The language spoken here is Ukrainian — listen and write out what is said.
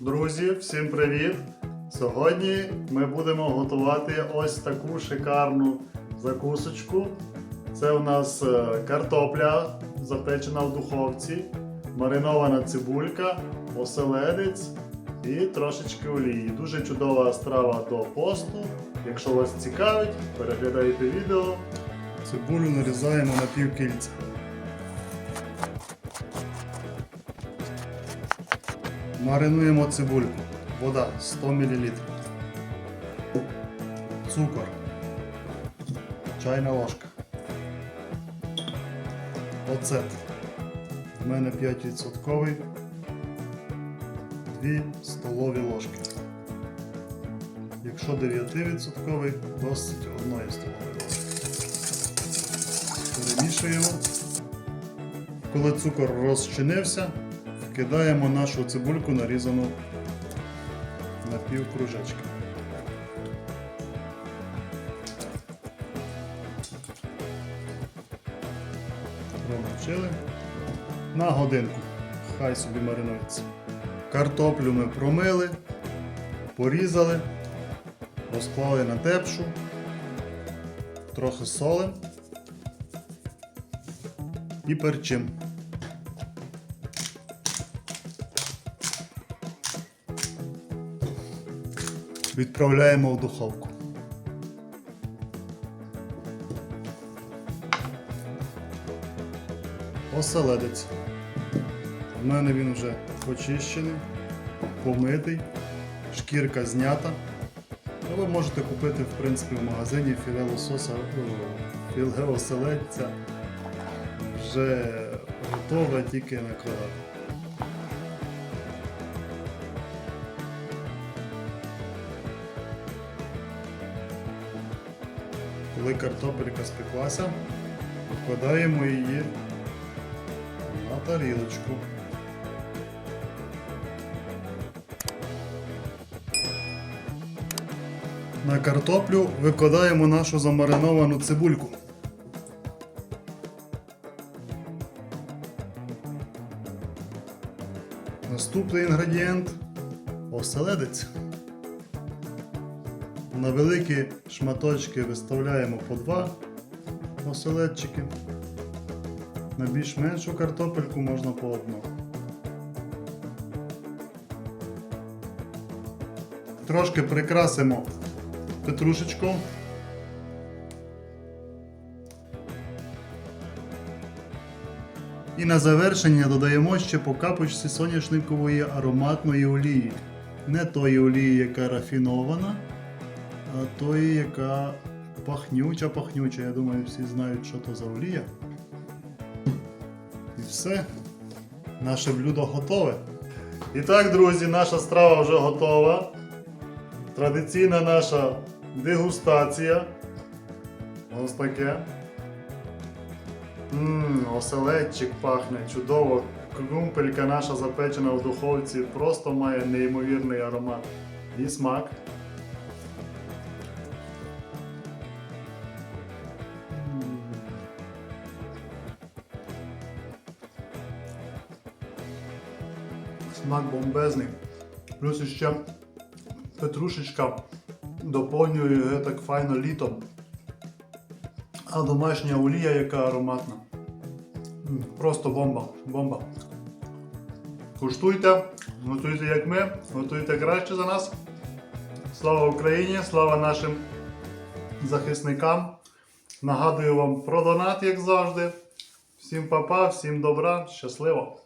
Друзі, всім привіт! Сьогодні ми будемо готувати ось таку шикарну закусочку. Це у нас е, картопля запечена в духовці, маринована цибулька, оселедець і трошечки олії. Дуже чудова страва до посту. Якщо вас цікавить, переглядайте відео. Цибулю нарізаємо на півкільця. Маринуємо цибульку. Вода 100 мл. Цукор. Чайна ложка. Оцет. У мене 5%. 2 столові ложки. Якщо 9%, досить 1 столової ложки. Перемішуємо. Коли цукор розчинився, вкидаємо нашу цибульку нарізану на пів кружечки. Промочили на годинку. Хай собі маринується. Картоплю ми промили, порізали, розклали на тепшу, трохи солим і перчим. Відправляємо в духовку. Оселедець. У мене він вже почищений, помитий, шкірка знята. Ви можете купити в принципі в магазині філе лосося, філе оселедця вже готове тільки накладати. Коли картопелька спеклася, викладаємо її на тарілочку. На картоплю викладаємо нашу замариновану цибульку. Наступний інгредієнт оселедець. На великі шматочки виставляємо по два оселедчики. На більш меншу картопельку можна по одному. Трошки прикрасимо петрушечку. І на завершення додаємо ще по капочці соняшникової ароматної олії. Не тої олії, яка рафінована, тої, яка пахнюча, пахнюча. Я думаю, всі знають, що то за олія. І все. Наше блюдо готове. І так, друзі, наша страва вже готова. Традиційна наша дегустація. Ось таке. Ммм, оселедчик пахне чудово. Крумпелька наша запечена в духовці просто має неймовірний аромат і смак. Смак бомбезний. Плюс ще петрушечка доповнює його так файно літом. А домашня олія яка ароматна. Просто бомба, бомба. Куштуйте, готуйте як ми, готуйте краще за нас. Слава Україні, слава нашим захисникам. Нагадую вам про донат, як завжди. Всім па-па, всім добра, щасливо!